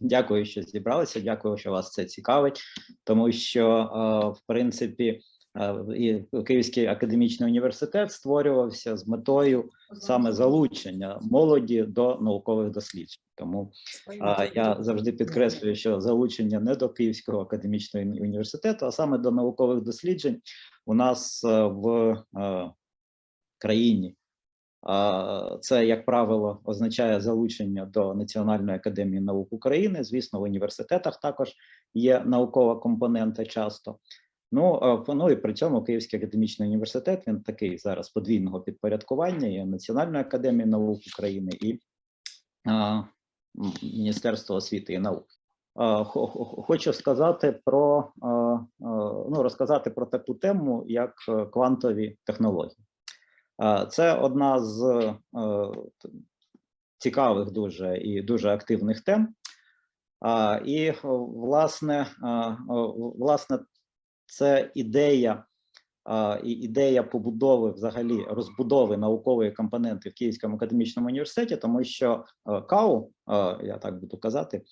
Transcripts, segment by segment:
дякую, що зібралися. Дякую, що вас це цікавить, тому що е, в принципі е, і Київський академічний університет створювався з метою саме залучення молоді до наукових досліджень. Тому а, я завжди підкреслюю, що залучення не до Київського академічного університету, а саме до наукових досліджень у нас е, в е, країні. Це, як правило, означає залучення до Національної академії наук України. Звісно, в університетах також є наукова компонента часто. Ну, ну і при цьому Київський академічний університет він такий зараз подвійного підпорядкування є Національної академії наук України і а, Міністерство освіти і науки. Хочу сказати про ну, розказати про таку тему, як е, квантові технології. А, Це одна з е, цікавих дуже і дуже активних тем. І власне, а, власне, це ідея і ідея побудови, взагалі розбудови наукової компоненти в Київському академічному університеті, тому що е, КАУ, е, я так буду казати, е,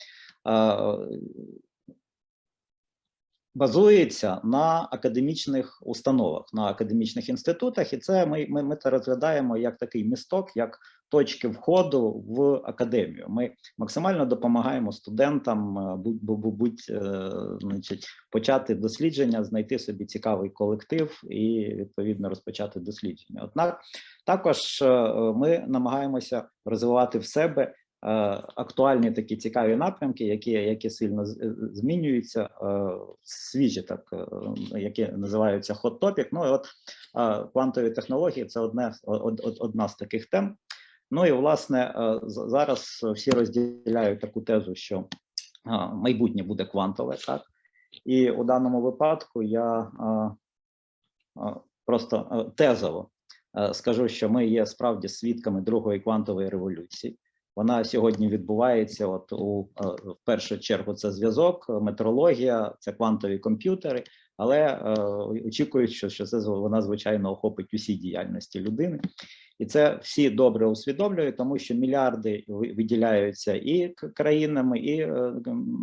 базується на академічних установах, на академічних інститутах, і це ми, ми, ми це розглядаємо як такий місток, як точки входу в академію. Ми максимально допомагаємо студентам е, будь, е, значить, почати дослідження, знайти собі цікавий колектив і відповідно розпочати дослідження. Однак також е, ми намагаємося розвивати в себе актуальні такі цікаві напрямки, які, які сильно е, змінюються, е, свіжі, так е, які називаються hot topic. Ну і от е, квантові технології це одне од- од- одна з таких тем. Ну і власне е, зараз всі розділяють таку тезу, що майбутнє буде квантове, так і у даному випадку я просто тезово е, скажу, що ми є справді свідками другої квантової революції. Вона сьогодні відбувається. От у е, в першу чергу це зв'язок, метрологія, це квантові комп'ютери. Але е, очікують, що, що це вона звичайно охопить усі діяльності людини. І це всі добре усвідомлюють, тому що мільярди виділяються і країнами, і е,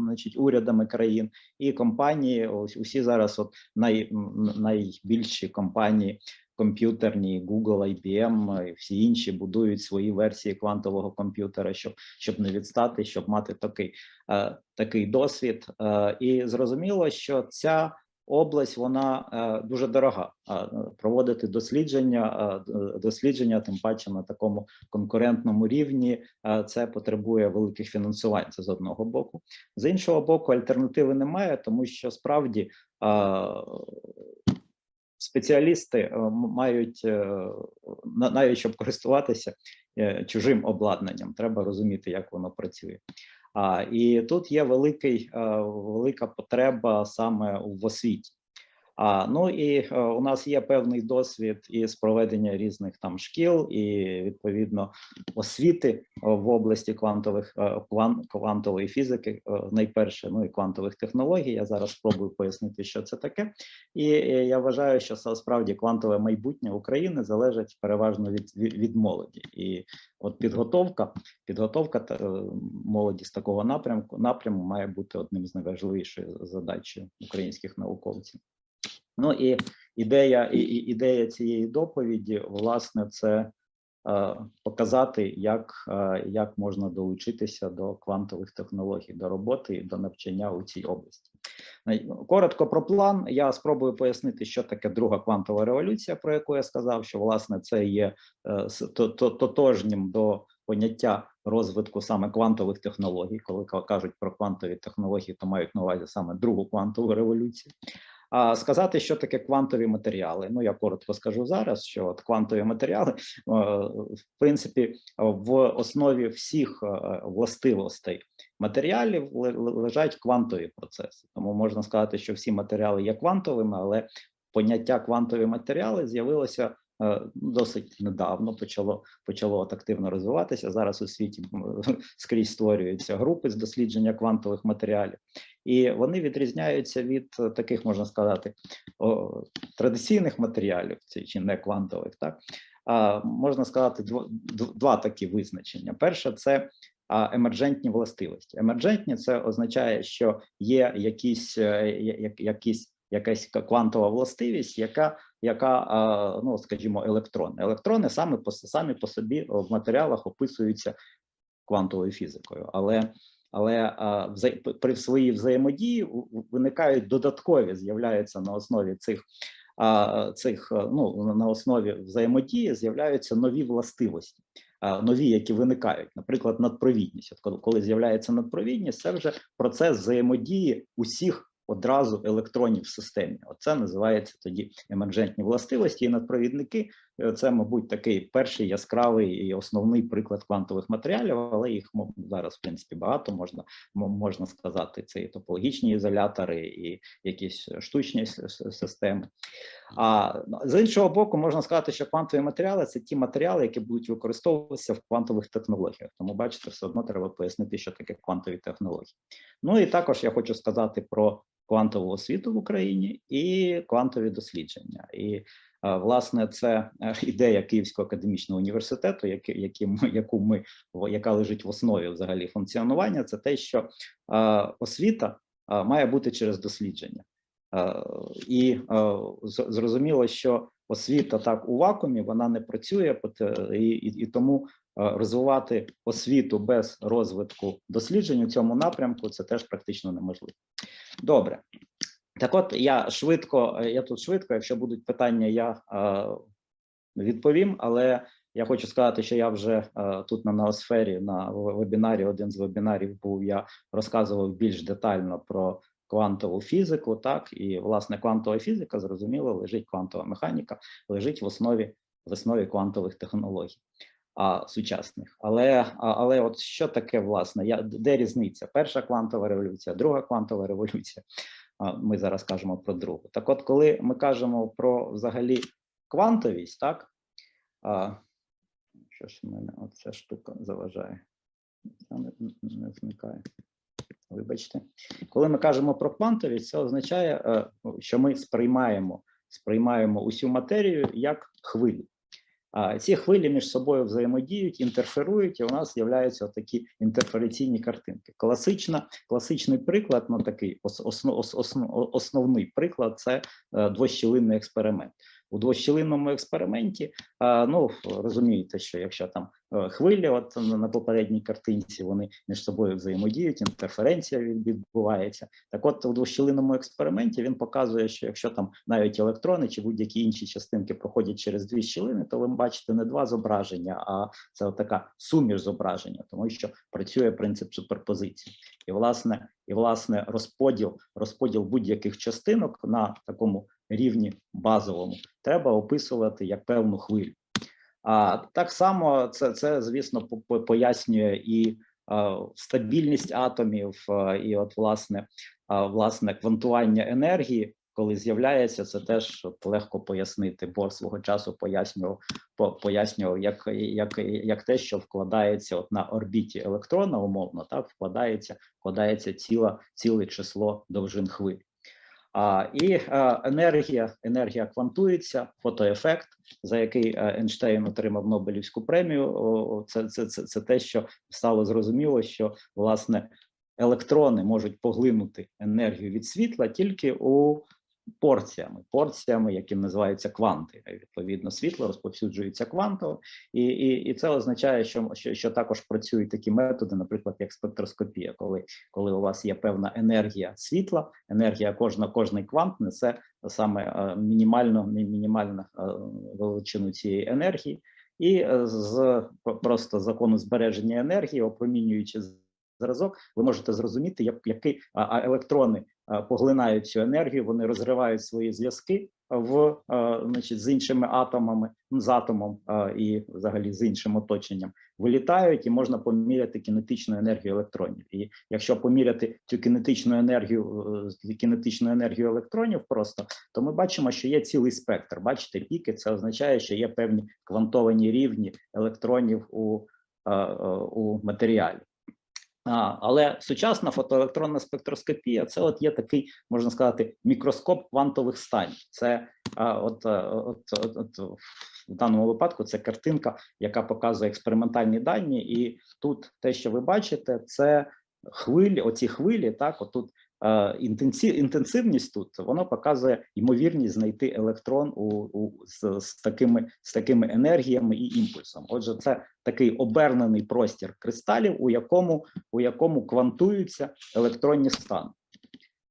значить, урядами країн, і компанії. Ось усі зараз, от най, найбільші компанії комп'ютерні, Google, IBM і всі інші будують свої версії квантового комп'ютера, щоб, щоб не відстати, щоб мати такий, е, такий досвід. Е, і зрозуміло, що ця область вона е, дуже дорога. Е, проводити дослідження, е, дослідження, тим паче на такому конкурентному рівні, е, це потребує великих фінансувань. Це з одного боку. З іншого боку, альтернативи немає, тому що справді е, спеціалісти е, мають е, навіть щоб користуватися е, чужим обладнанням, треба розуміти, як воно працює. А, і тут є великий, велика потреба саме в освіті. А, ну і е, у нас є певний досвід із проведення різних там шкіл і відповідно освіти е, в області квантових е, кван, квантової фізики, найперше, ну і квантових технологій. Я зараз спробую пояснити, що це таке. І я вважаю, що справді квантове майбутнє України залежить переважно від, від, молоді. І от підготовка, підготовка та, молоді з такого напрямку напряму має бути одним з найважливіших задач українських науковців. Ну і ідея, і, і ідея цієї доповіді, власне, це е, показати, як, е, як можна долучитися до квантових технологій, до роботи і до навчання у цій області. Коротко про план. Я спробую пояснити, що таке друга квантова революція, про яку я сказав, що власне це є е, то- то- тотожнім до поняття розвитку саме квантових технологій. Коли кажуть про квантові технології, то мають на увазі саме другу квантову революцію. А сказати, що таке квантові матеріали. Ну я коротко скажу зараз, що от квантові матеріали, е, в принципі, в основі всіх е, властивостей матеріалів ле- ле- лежать квантові процеси. Тому можна сказати, що всі матеріали є квантовими, але поняття квантові матеріали з'явилося е, досить недавно. Почало почало активно розвиватися. Зараз у світі скрізь створюються групи з дослідження квантових матеріалів, і вони відрізняються від е, таких, можна сказати, традиційних матеріалів чи- не квантових. Так а можна сказати, два такі визначення. Перше, це емерджентні властивості. Емерджентні це означає, що є якісь, е, якісь якась квантова властивість, яка, яка ну скажімо, електрони. Електрони саме по самі по собі в матеріалах описуються квантовою фізикою, але але вза- при своїй взаємодії виникають додаткові, з'являються на основі цих цих ну на основі взаємодії з'являються нові властивості, нові, які виникають, наприклад, надпровідність. От коли з'являється надпровідність, це вже процес взаємодії усіх одразу електронів в системі. Оце називається тоді емерджентні властивості і надпровідники. Е, Це, мабуть, такий перший яскравий і основний приклад квантових матеріалів, але їх зараз в принципі багато можна мо- можна сказати. Це і топологічні ізолятори, і якісь штучні с- с- системи. А ну, з іншого боку, можна сказати, що квантові матеріали це ті матеріали, які будуть використовуватися в квантових технологіях. Тому, бачите, все одно треба пояснити, що таке квантові технології. Ну і також я хочу сказати про квантову освіту в Україні і квантові дослідження. І е, власне це е, ідея Київського академічного університету, ми, яку ми яка лежить в основі взагалі функціонування. Це те, що е, освіта е, має бути через дослідження. Е, І е, зрозуміло, що освіта так у вакуумі вона не працює, і, і, і тому е, розвивати освіту без розвитку досліджень у цьому напрямку це теж практично неможливо. Добре. Так, от я швидко, е, я тут швидко, якщо будуть питання, я е, відповім, але я хочу сказати, що я вже е, тут на Ноосфері на вебінарі, один з вебінарів був, я розказував більш детально про квантову фізику, так, і власне квантова фізика, зрозуміло, лежить квантова механіка, лежить в основі, в основі квантових технологій а, сучасних. Але, але от що таке, власне, я, де різниця? Перша квантова революція, друга квантова революція. Ми зараз кажемо про другу. Так от, коли ми кажемо про взагалі квантовість, так? А, що ж в мене оця штука заважає? Не, не зникає. Вибачте, коли ми кажемо про квантовість, це означає, е, що ми сприймаємо, сприймаємо усю матерію як хвилі. Ці хвилі між собою взаємодіють, інтерферують, і у нас з'являються такі інтерфераційні картинки. Класична, класичний приклад, ну такий ос, основ, ос, основ, основний приклад це е, двощілинний експеримент. У двощілинному експерименті, ну розумієте, що якщо там е, хвилі, от на попередній картинці, вони між собою взаємодіють, інтерференція від- відбувається. Так, от у двощілинному експерименті він показує, що якщо там навіть електрони чи будь-які інші частинки проходять через дві щілини, то ви бачите не два зображення, а це така суміш зображення, тому що працює принцип суперпозиції. І власне, і власне розподіл, розподіл будь-яких частинок на такому рівні базовому треба описувати як певну хвилю. А так само це, це звісно, по- по- пояснює і е, стабільність атомів, е, і от власне, е, власне квантування енергії, коли з'являється, це теж от легко пояснити. Бор свого часу пояснював, по, пояснював, як, як, як те, що вкладається от на орбіті електрона, умовно, так вкладається, вкладається ціла, ціле число довжин хвиль. А, і а, енергія, енергія квантується, фотоефект, за який е, Ейнштейн отримав Нобелівську премію. Це, це, це, це те, що стало зрозуміло, що власне електрони можуть поглинути енергію від світла тільки у порціями, порціями, які називаються кванти. Відповідно, світло розповсюджується квантово, і, і, і це означає, що, що, що також працюють такі методи, наприклад, як спектроскопія, коли, коли у вас є певна енергія світла, енергія кожна, кожний квант несе саме е, мінімальну мі- мінімальну е, величину цієї енергії, і е, з просто закону збереження енергії, опромінюючи зразок, ви можете зрозуміти, як а електрони поглинають цю енергію, вони розривають свої зв'язки в значить з іншими атомами, з атомом і взагалі з іншим оточенням, вилітають, і можна поміряти кінетичну енергію електронів. І якщо поміряти цю кінетичну енергію, е, кінетичну енергію електронів, просто то ми бачимо, що є цілий спектр. Бачите, піки це означає, що є певні квантовані рівні електронів у, е, е, у матеріалі. А, але сучасна фотоелектронна спектроскопія це от є такий, можна сказати, мікроскоп квантових станів. Це а, от, е, от, от, от в даному випадку це картинка, яка показує експериментальні дані, і тут те, що ви бачите, це хвилі, оці хвилі, так, отут інтенсивність тут воно показує ймовірність знайти електрон у, у з, з такими з такими енергіями і імпульсом. Отже, це такий обернений простір кристалів, у якому у якому квантуються електронні стани.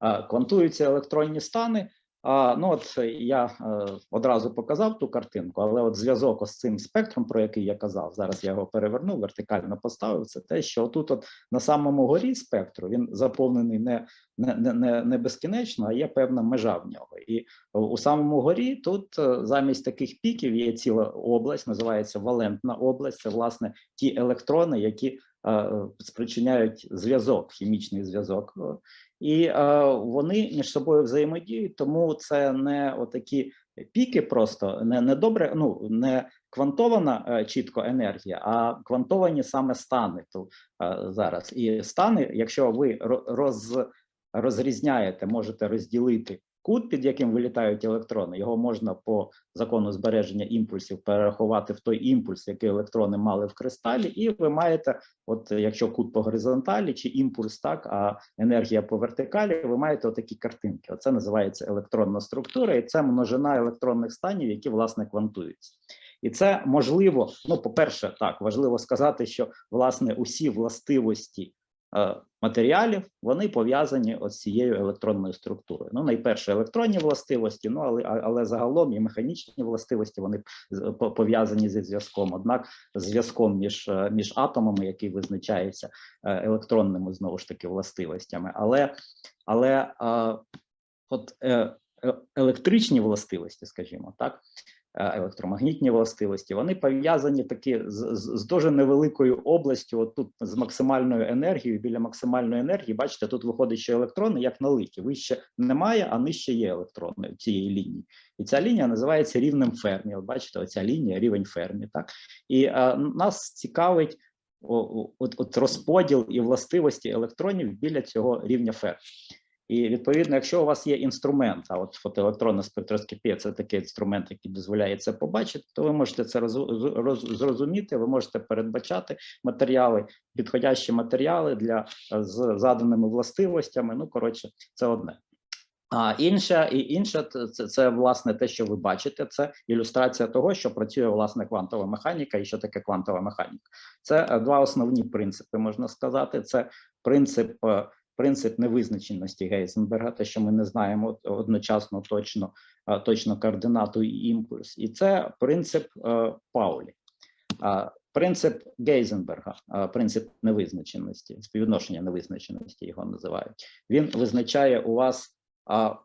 Е, Квантуються електронні стани. А, ну от я е, одразу показав ту картинку, але от зв'язок із цим спектром, про який я казав, зараз я його перевернув, вертикально поставив. Це те, що тут, от на самому горі спектру, він заповнений не, не, не- не, не безкінечно, а є певна межа в нього. І у самому горі тут е, замість таких піків є ціла область, називається валентна область. Це власне ті електрони, які е, спричиняють зв'язок, хімічний зв'язок. І е, вони між собою взаємодіють, тому це не отакі піки, просто не, не добре, ну не квантована е, чітко енергія, а квантовані саме стани тут е, зараз. І стани, якщо ви ро- роз, розрізняєте, можете розділити кут, під яким вилітають електрони, його можна по закону збереження імпульсів перерахувати в той імпульс, який електрони мали в кристалі, і ви маєте, от якщо кут по горизонталі чи імпульс, так а енергія по вертикалі, ви маєте отакі картинки. Оце називається електронна структура, і це множина електронних станів, які власне квантуються. І це можливо. Ну, по-перше, так важливо сказати, що власне усі властивості матеріалів вони пов'язані з цією електронною структурою. Ну, найперше електронні властивості, ну але але загалом і механічні властивості вони пов'язані зі зв'язком. Однак зв'язком між, е, між атомами, який визначається е, електронними знову ж таки властивостями, але але е, от е, е, електричні властивості, скажімо так. Е, Електромагнітні властивості вони пов'язані такі з, з, з дуже невеликою областю. От тут з максимальною енергією. Біля максимальної енергії, бачите, тут виходить, що електрони як налиті. Вище немає, а нижче є електрони цієї лінії. І ця лінія називається рівнем Фермі. От бачите, оця лінія рівень Фермі. Так і е, нас цікавить о, от, от розподіл і властивості електронів біля цього рівня Фермі. І відповідно, якщо у вас є інструмент, а от фотоелектронна спектроскопія це такий інструмент, який дозволяє це побачити, то ви можете це роз, роз- зрозуміти, ви можете передбачати матеріали, підходящі матеріали для е, з заданими властивостями. Ну коротше, це одне. А інше і інше це, це власне те, що ви бачите, це ілюстрація того, що працює власне квантова механіка, і що таке квантова механіка. Це е, два основні принципи, можна сказати. Це принцип, е, принцип невизначеності Гейзенберга, те, що ми не знаємо одночасно точно, точно координату і імпульс, і це принцип е, Паулі. Принцип Гейзенберга, принцип невизначеності, співвідношення невизначеності його називають. Він визначає у вас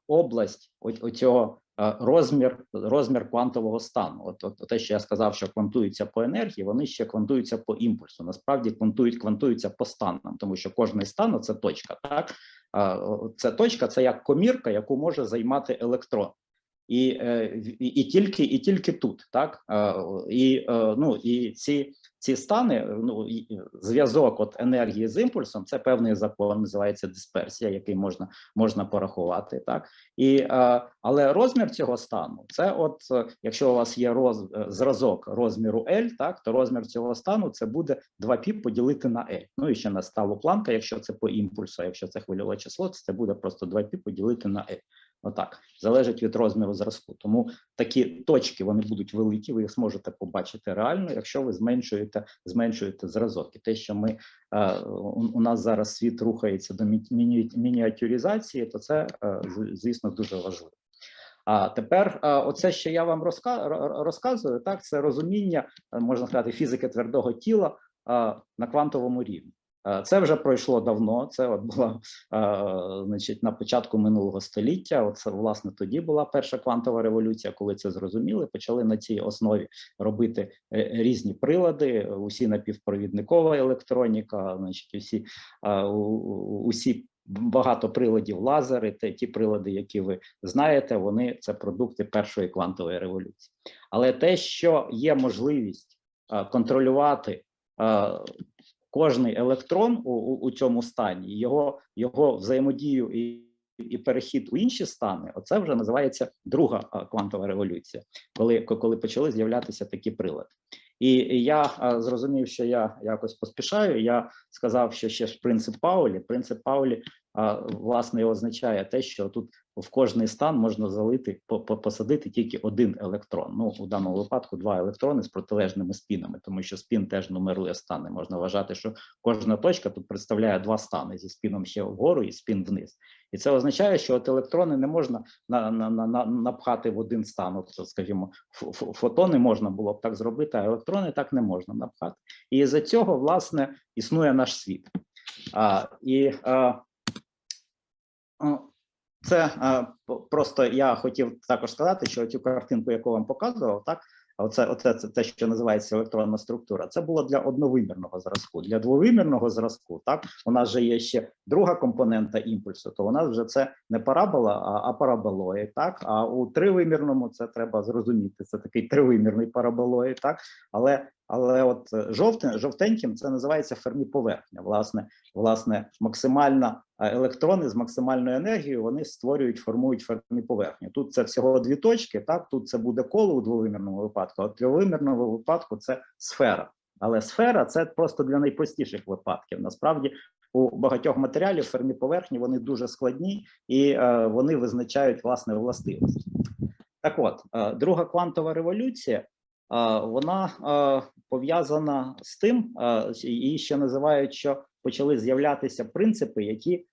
область о- оцього а, розмір, розмір квантового стану. От, от те, що я сказав, що квантуються по енергії, вони ще квантуються по імпульсу. Насправді квантують, квантуються по станам, тому що кожний стан це точка. Так це точка, це як комірка, яку може займати електрон. І, е, і, і тільки і тільки тут, так Е, і е, ну і ці ці стани, ну зв'язок от енергії з імпульсом, це певний закон, називається дисперсія, який можна можна порахувати, так і але розмір цього стану, це от якщо у вас є роз, зразок розміру L, так то розмір цього стану це буде 2 пі поділити на L. Ну і ще на ставу планка, якщо це по імпульсу, якщо це хвильове число, то це буде просто 2 пі поділити на L. Отак залежить від розміру зразку. Тому такі точки вони будуть великі. Ви їх зможете побачити реально, якщо ви зменшуєте зменшуєте зразок. І те, що ми е, у, нас зараз світ рухається до мі- міні- мініатюризації, то це е, звісно дуже важливо. А тепер, е, оце, що я вам розка- розказую, так це розуміння, е, можна сказати, фізики твердого тіла е, на квантовому рівні. Е, Це вже пройшло давно. Це от було е, значить, на початку минулого століття. Оце власне тоді була перша квантова революція, коли це зрозуміли. Почали на цій основі робити е, різні прилади, усі напівпровідникова електроніка, значить, усі, усі багато приладів лазери, те, ті прилади, які ви знаєте, вони це продукти першої квантової революції. Але те, що є можливість контролювати кожний електрон у, у, у цьому стані, його, його взаємодію і, і перехід у інші стани, оце вже називається друга квантова революція, коли, коли почали з'являтися такі прилади. І я зрозумів, що я якось поспішаю. Я сказав, що ще ж принцип Паулі. Принцип Паулі а, власне означає те, що тут в кожний стан можна залити по- по- посадити тільки один електрон. Ну у даному випадку два електрони з протилежними спінами, тому що спін теж нумерує стани. Можна вважати, що кожна точка тут представляє два стани зі спіном ще вгору і спін вниз. І це означає, що от електрони не можна на, на, на, на, напхати в один стан. От, скажімо, фотони можна було б так зробити, а електрони так не можна напхати. І з-за цього, власне, існує наш світ. А, і а, це а, просто я хотів також сказати, що цю картинку, яку вам показував, так. Оце, оце це те, що називається електронна структура. Це було для одновимірного зразку. Для двовимірного зразку, так у нас же є ще друга компонента імпульсу. То у нас вже це не парабола, а, а параболоїд, так. А у тривимірному це треба зрозуміти. Це такий тривимірний параболоїд, так. Але але от е, жовтим, жовтеньким це називається фермі-поверхня. Власне, власне, максимальна електрони з максимальною енергією вони створюють, формують фермі-поверхню. Тут це всього дві точки. Так, тут це буде коло у двовимірному випадку, а в тривимірному випадку це сфера. Але сфера це просто для найпростіших випадків. Насправді у багатьох матеріалів фермі-поверхні вони дуже складні і е, вони визначають власне властивості. Так, от е, друга квантова революція. Вона пов'язана з тим, її ще називають, що почали з'являтися принципи, які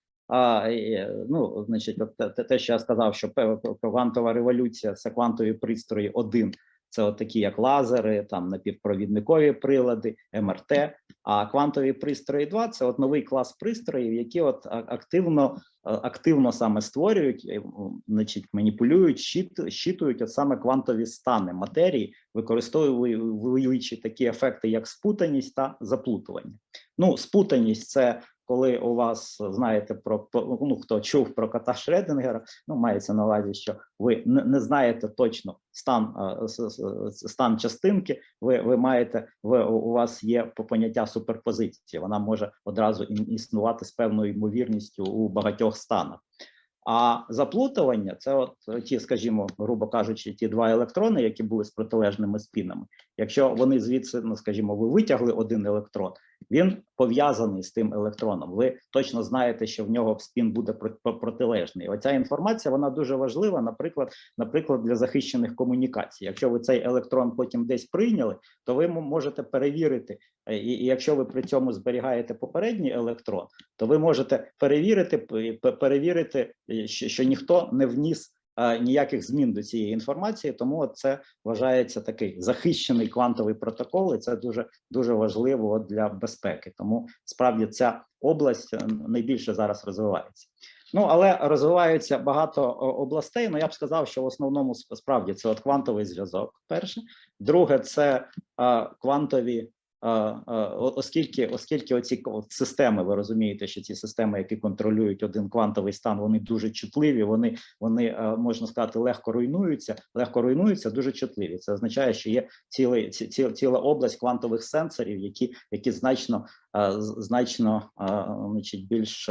ну, значить, те- те, що я сказав, що квантова революція це квантові пристрої один. Це от такі, як лазери, там напівпровідникові прилади, МРТ. А квантові пристрої 2 – це от новий клас пристроїв, які от активно, активно саме створюють, е, значить, маніпулюють, щит, щитують от саме квантові стани матерії, використовуючи такі ефекти, як спутаність та заплутування. Ну, спутаність це коли у вас знаєте про ну хто чув про кота Шредингера, ну мається на увазі, що ви не, знаєте точно стан стан частинки. Ви ви маєте ви у вас є по- поняття суперпозиції. Вона може одразу існувати з певною ймовірністю у багатьох станах. А заплутування це, от ті, скажімо, грубо кажучи, ті два електрони, які були з протилежними спінами. Якщо вони звідси, ну скажімо, ви витягли один електрон, він пов'язаний з тим електроном. Ви точно знаєте, що в нього спін буде про- про- протилежний. Оця інформація вона дуже важлива, наприклад, наприклад, для захищених комунікацій. Якщо ви цей електрон потім десь прийняли, то ви можете перевірити, е, і, і якщо ви при цьому зберігаєте попередній електрон, то ви можете перевірити перевірити, е, що, що ніхто не вніс. Е, Ніяких змін до цієї інформації, тому це вважається такий захищений квантовий протокол, і це дуже дуже важливо для безпеки. Тому справді ця область е, найбільше зараз розвивається. Ну але розвиваються багато областей. Ну я б сказав, що в основному справді це от квантовий зв'язок. Перше, друге, це е, квантові. Е, е, Оскільки, оскільки оці системи, ви розумієте, що ці системи, які контролюють один квантовий стан, вони дуже чутливі. Вони вони е, можна сказати легко руйнуються, легко руйнуються, дуже чутливі. Це означає, що є цілий ці, ці, ціла область квантових сенсорів, які які значно значно значить, більш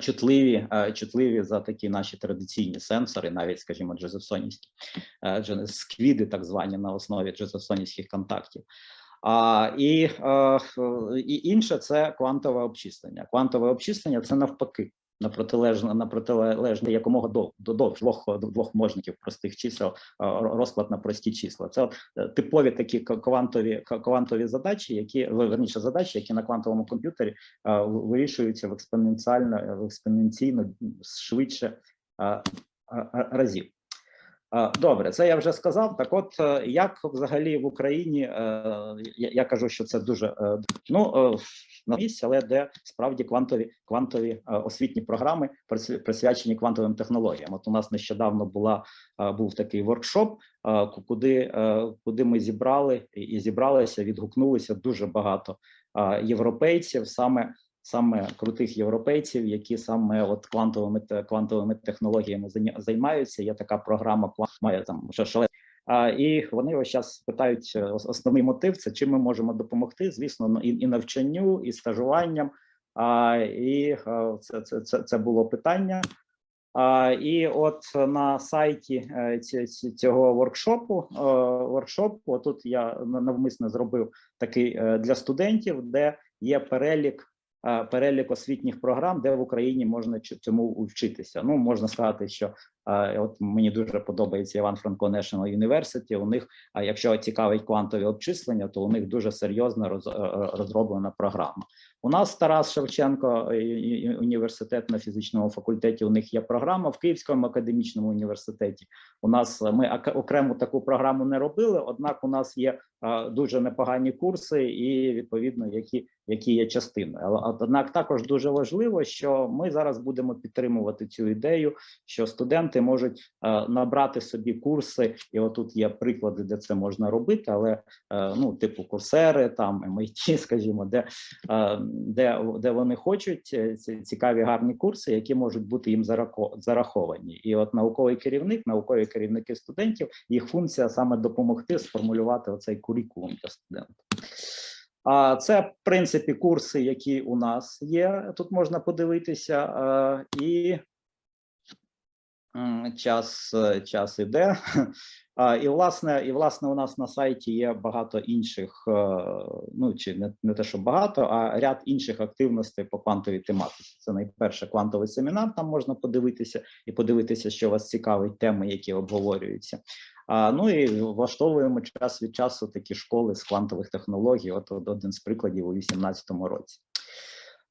чутливі, чутливі за такі наші традиційні сенсори, навіть, скажімо, джозефсонівські е, сквіди, так звані на основі джозефсонівських контактів. А, і, е, і інше це квантове обчислення. Квантове обчислення це навпаки. На протилежне на протилежне якомога до, до, до двох двох множників простих чисел розклад на прості числа. Це от, е, типові такі квантові квантові задачі, які верніше задачі, які на квантовому комп'ютері вирішуються в експоненціально в експоненційно швидше разів. Добре, це я вже сказав. Так, от е, як взагалі в Україні е, я, кажу, що це дуже е, ну на місці, але де справді квантові квантові освітні програми присвячені квантовим технологіям. От у нас нещодавно була був такий воркшоп, куди куди ми зібрали і- зібралися, відгукнулися дуже багато європейців, саме саме крутих європейців, які саме от квантовими квантовими технологіями займаються. Є така програма має там що шале А, і вони ось зараз питають е, основний мотив це чим ми можемо допомогти. Звісно, ну, і, і навчанню, і стажуванням. А, і е, це, це, це, це було питання. А, і от на сайті е, цього воркшопу, воркшопу, тут я на- навмисно зробив такий для студентів, де є перелік. Е, Перелік освітніх програм, де в Україні можна цьому вчитися. Ну можна сказати, що от мені дуже подобається Іван Франко National University. У них, а якщо цікавить квантові обчислення, то у них дуже серйозно е, розроблена програма. У нас Тарас Шевченко е, університет на фізичному факультеті. У них є програма в Київському академічному університеті. У нас е, ми окрему таку програму не робили однак, у нас є дуже непогані курси, і відповідно, які, які є частиною. Але однак також дуже важливо, що ми зараз будемо підтримувати цю ідею, що студенти можуть е, набрати собі курси, і отут є приклади, де це можна робити, але е, ну, типу курсери, там MIT, скажімо, де е, де, де вони хочуть ці цікаві гарні курси, які можуть бути їм зараховані. І от науковий керівник, наукові керівники студентів, їх функція саме допомогти сформулювати оцей курікулум для студента. А це в принципі курси, які у нас є. Тут можна подивитися, і час, е, час іде. І власне, і власне, у нас на сайті є багато інших, е, ну чи не, не те, що багато, а ряд інших активностей по квантовій тематиці. Це найперше квантовий семінар. Там можна подивитися і подивитися, що вас цікавить теми, які обговорюються. А, ну і влаштовуємо час від часу такі школи з квантових технологій. От, от один з прикладів у 2018 році.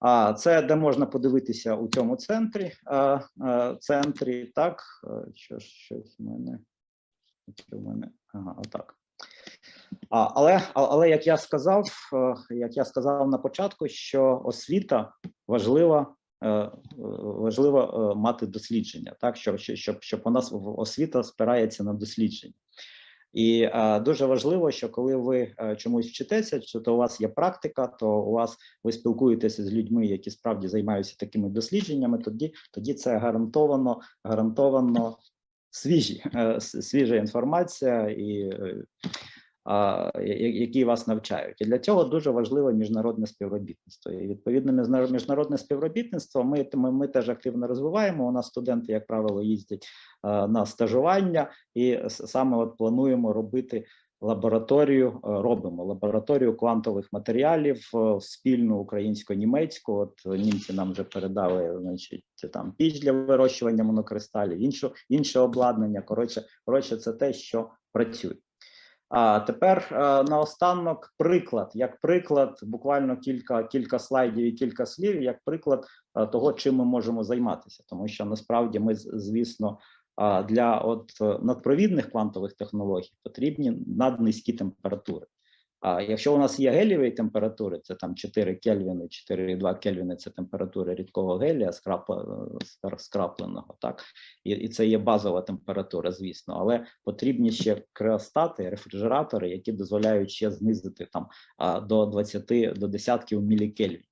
А це де можна подивитися у цьому центрі. А, а, центрі так, що ж щось в мене. Чи в мене ага, отак. А, але, але як я сказав, як я сказав на початку, що освіта важлива, е, е, важливо е, мати дослідження, так щоб, щоб- щоб, у нас освіта спирається на дослідження. І е, дуже важливо, що коли ви е, чомусь вчитеся, чи то у вас є практика, то у вас ви спілкуєтеся з людьми, які справді займаються такими дослідженнями. Тоді тоді це гарантовано, гарантовано свіжі, е, свіжа інформація і а, які вас навчають. І для цього дуже важливе міжнародне співробітництво. І відповідно міжнар- міжнародне співробітництво ми, ми, ми теж активно розвиваємо. У нас студенти, як правило, їздять на стажування, і саме от плануємо робити. Лабораторію робимо лабораторію квантових матеріалів спільну українсько-німецьку. От німці нам вже передали, значить, там піч для вирощування монокристалів, іншу інше обладнання. Коротше, коротше, це те, що працює. А тепер е, наостанок приклад, як приклад, буквально кілька кілька слайдів і кілька слів, як приклад е, того, чим ми можемо займатися, тому що насправді ми, звісно, для от е, надпровідних квантових технологій потрібні наднизькі температури. А якщо у нас є гелієві температури, це там 4 кельвіни, 4,2 кельвіни це температура рідкого гелія, скрапленого, так і, і це є базова температура, звісно, але потрібні ще креостати, рефрижератори, які дозволяють ще знизити там до 20 до десятків мілікельвінів.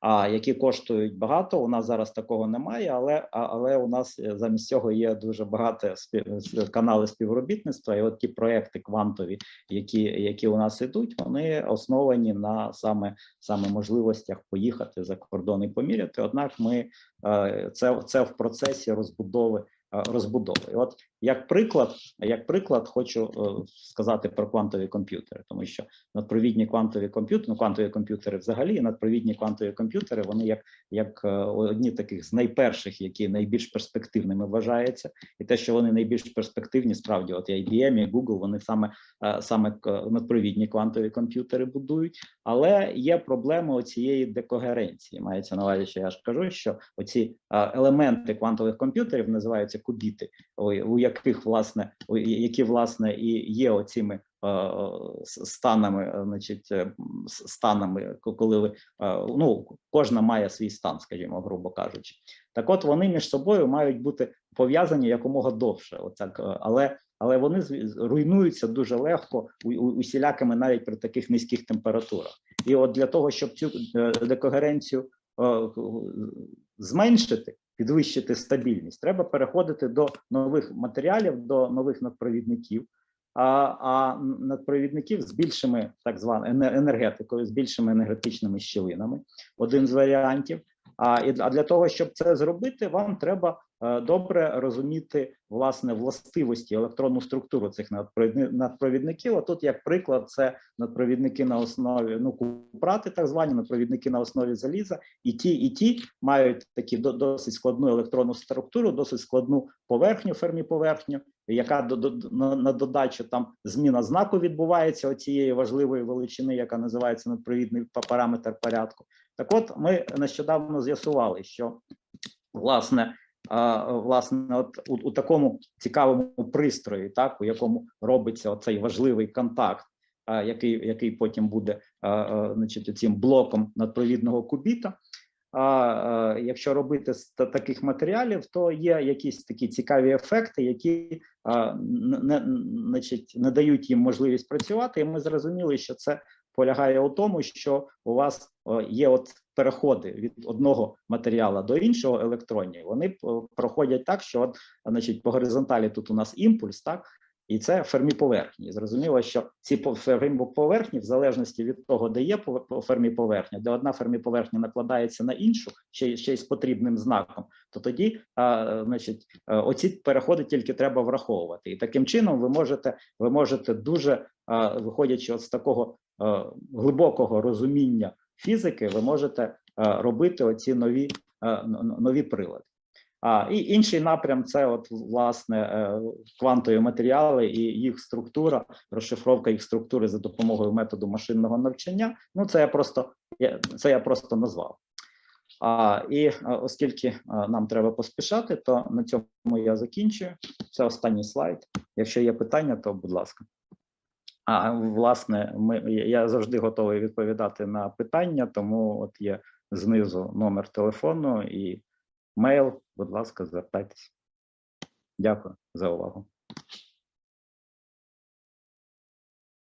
А які коштують багато, у нас зараз такого немає, але але у нас е, замість цього є дуже багато спів, канали співробітництва. І от ті проекти квантові, які, які у нас ідуть, вони основані на саме саме можливостях поїхати за кордон і поміряти. Однак, ми е, це, це в процесі розбудови розбудови. І от як приклад, як приклад, хочу е, сказати про квантові комп'ютери, тому що надпровідні квантові комп'ютери, ну квантові комп'ютери взагалі, надпровідні квантові комп'ютери, вони як, як е, одні таких з найперших, які найбільш перспективними вважаються, і те, що вони найбільш перспективні, справді, от IBM, і Google, вони саме е, саме надпровідні квантові комп'ютери будують. Але є проблема цієї декогеренції. Мається на увазі, що я ж кажу, що оці е, елементи квантових комп'ютерів називаються кубіти, у, яких власне які власне і є оціми е, станами, е, значить, е, с- станами, коли ви ну кожна має свій стан, скажімо, грубо кажучи. Так, от вони між собою мають бути пов'язані якомога довше. Отак, але але вони руйнуються дуже легко усілякими навіть при таких низьких температурах. І от для того, щоб цю декогеренцію зменшити, підвищити стабільність, треба переходити до нових матеріалів, до нових надпровідників. а, а надпровідників з більшими так званою енергетикою, з більшими енергетичними щілинами. Один з варіантів. А і для того, щоб це зробити, вам треба добре розуміти власне властивості електронну структуру цих надпровідни- надпровідників. А тут, як приклад, це надпровідники на основі ну купрати, так звані надпровідники на основі заліза, і ті, і ті мають такі до- досить складну електронну структуру, досить складну поверхню, фермі-поверхню, яка на, додачу там зміна знаку відбувається оцієї важливої величини, яка називається надпровідний па- параметр порядку. Так, от ми нещодавно з'ясували, що власне. Власне, от у, у такому цікавому пристрої, так у якому робиться оцей важливий контакт, який, який потім буде значить, цим блоком надпровідного кубіта. А, якщо робити з таких матеріалів, то є якісь такі цікаві ефекти, які не, значить, не дають їм можливість працювати. І ми зрозуміли, що це полягає у тому, що у вас є от переходи від одного матеріалу до іншого електронів. Вони о, проходять так, що от, значить, по горизонталі тут у нас імпульс, так. І це фермі поверхні. Зрозуміло, що ці фермі поверхні, в залежності від того, де є фермі поверхня, де одна фермі поверхня накладається на іншу, ще, ще й з потрібним знаком, то тоді, а, значить, е, оці переходи тільки треба враховувати. І таким чином ви можете, ви можете дуже, а, виходячи от з такого е, глибокого розуміння фізики, ви можете е, робити оці нові, е, нові прилади. А і інший напрям це от власне е, квантові матеріали і їх структура, розшифровка їх структури за допомогою методу машинного навчання. Ну це я просто це я просто назвав. А, і оскільки нам треба поспішати, то на цьому я закінчую. Це останній слайд. Якщо є питання, то будь ласка. А власне, ми я завжди готовий відповідати на питання, тому от є знизу номер телефону і мейл. Будь ласка, звертайтесь. Дякую за увагу.